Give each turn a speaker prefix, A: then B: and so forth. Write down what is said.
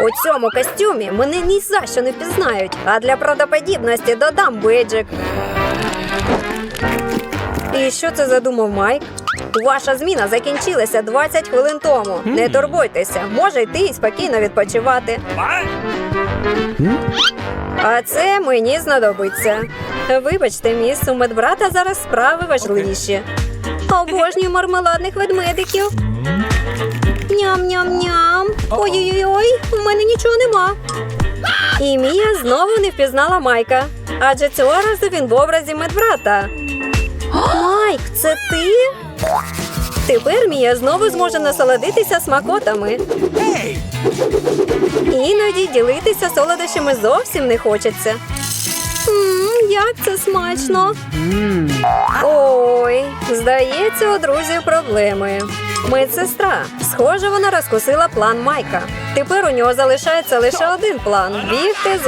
A: У цьому костюмі мене ні за що не впізнають, а для правдоподібності додам бейджик. І що це задумав Майк? Ваша зміна закінчилася 20 хвилин тому. Не турбуйтеся, може йти і спокійно відпочивати. А це мені знадобиться. Вибачте, міс, у медбрата зараз справи важливіші. Обожнюю мармеладних ведмедиків. Ой-ой-ой, у мене нічого нема. І Мія знову не впізнала Майка. Адже цього разу він в образі медбрата. Майк, це ти? Тепер Мія знову зможе насолодитися смакотами. Іноді ділитися солодощами зовсім не хочеться. Мм, як це смачно. Ой, здається, у друзів проблеми. Медсестра. Схоже, вона розкусила план Майка. Тепер у нього залишається лише один план бігти з